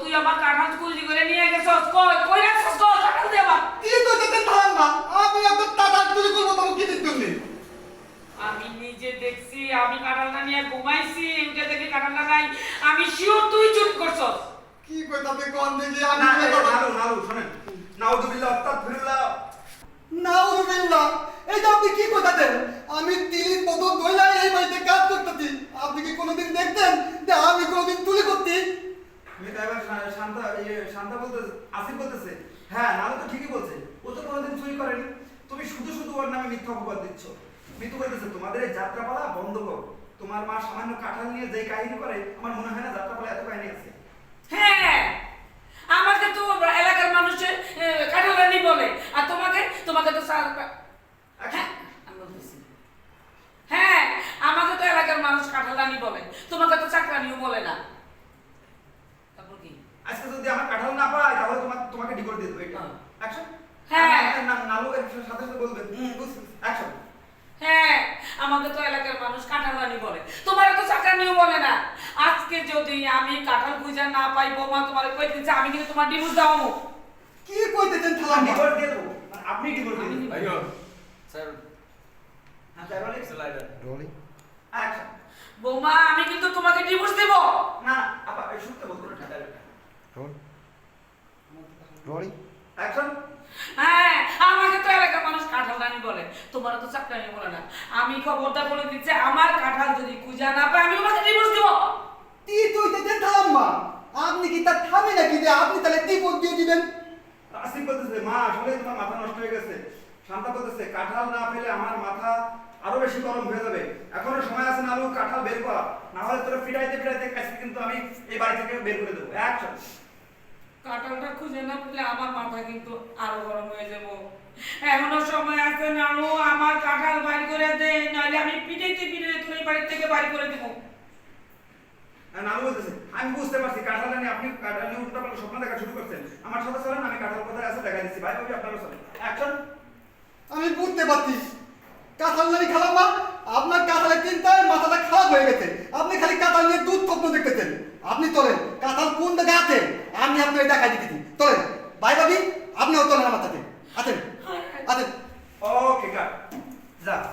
তুই আমার কাঁঠাল চুরি করে নিয়ে গেছস। কই কই রাখছস কই কাঁঠাল দে আমার। কি তুই যেতে থাম না আমি এত কাঁঠাল চুরি করব তোমাকে কি দিতে তুমি আমি নিজে দেখছি আমি কাঁঠালটা নিয়ে ঘুমাইছি উঠে দেখি কাঁঠালটা নাই। আমি শিওর তুই চুরি করছস। কি কই তাতে কোন দেখি আমি না নাও নাও শুনেন। নাউদুবিল্লাহ তাকবিরুল্লাহ নাউদুবিল্লাহ এই যে আপনি কি কথা দেন আমি তিন বদল ধইলা এই বাড়িতে কাজ করতেছি। আপনি কি কোনোদিন দেখতেন হামজা বলতেছে আসিফ বলতেছে হ্যাঁ নাহলে তো ঠিকই বলছে। ও তো কোনোদিন চুরি করেনি। তুমি শুধু শুধু ওর নামে মিথ্যা অপবাদ দিচ্ছ। মিথু বলতেছে তোমাদের এই যাত্রাপালা বন্ধ করো। তোমার মা সামান্য কাঁঠাল নিয়ে যে কাহিনী করে আমার মনে হয় না যাত্রাপালা এত কাহিনী আছে। হ্যাঁ আমাকে তো এলাকার মানুষের কাঁঠাল বলে। আর তোমাকে তোমাকে তো স্যার আচ্ছা। হ্যাঁ আমাকে তো এলাকার মানুষ কাঁঠালানি বলে। তোমাকে তো চাকরানিও বলে না। আজকে যদি আমার কাঁঠাল না পাই তাহলে তোমার তোমাকে ডিভোর্স দিয়ে দেবো। এটা হ্যাঁ। অ্যাকশন হ্যাঁ। নালু এর সাথে সাথে বলবে। হুম। বুঝছি? অ্যাকশন হ্যাঁ। আমাকে তো এলাকার মানুষ কাঁঠালানি বলে। তোমার তো চাকরানিও বলে না। আজকে যদি আমি কাঁঠাল খুঁজে না পাই বৌমা তোমার কই দিচ্ছে আমি কিন্তু তোমার ডিভোর্স দাও কি কইতেছেন থালাম্মা ডিভোর্স দিয়ে দেবো। মানে আপনি ডিভোর্স দিয়ে দেবেন। Ayo, sir, হ্যাঁ. রোলিং অ্যাকশন বৌমা আমি কিন্তু তোমাকে ডিভোর্স দেব। না আপা এই শুনতে বলতে না। রোল রোলিং অ্যাকশন হ্যাঁ আমাকে তো এলাকার মানুষ কাঁঠালানি বলে। তোমার তো চাকরানি বলে না। আমি খবরটা বলে দিচ্ছে আমার কাঁঠাল যদি খুঁজে না পাই আমি তোমাকে ডিভোর্স দেব। তি কইতেছেন থালাম্মা আপনি কি তার থামে নাকি যে আপনি তাহলে দ্বিপদ দিয়ে দিবেন? আসিফ বলতেছে মা আসলে তোমার মাথা নষ্ট হয়ে গেছে। শান্তা বলতেছে কাঁঠাল না পেলে আমার মাথা আরও বেশি গরম হয়ে যাবে। এখনও সময় আছে না আলু কাঁঠাল বের করা। না হলে তোরা ফিরাইতে ফিরাইতে কাছে কিন্তু আমি এই বাড়ি থেকে বের করে দেবো। অ্যাকশন কাঁঠালটা খুঁজে না পেলে আমার মাথা কিন্তু আরও গরম হয়ে যাব। এখনও সময় আছে নানু আমার কাঁঠাল বাড়ি করে দে নাহলে আমি পিটাইতে পিটাইতে তোর বাড়ি থেকে বাড়ি করে দেবো। নানু বলতেছে আমি বুঝতে পারছি কাঁঠাল নিয়ে আপনি কাঁঠাল নিয়ে উল্টা পাল্টা স্বপ্ন দেখা শুরু করছেন। আমার সাথে চলেন আমি কাঁঠাল কোথায় আছে দেখা দিচ্ছি। ভাই ভাবি আপনারও চলেন। অ্যাকশন। আমি বুঝতে পারছি। কাঁঠাল নানি খালাম্মা আপনার কাঁঠালের চিন্তায় মাথাটা খারাপ হয়ে গেছে। ভাই ভাবি আপনি অত আমার সাথে আছেন আছেন ওকে কা যা।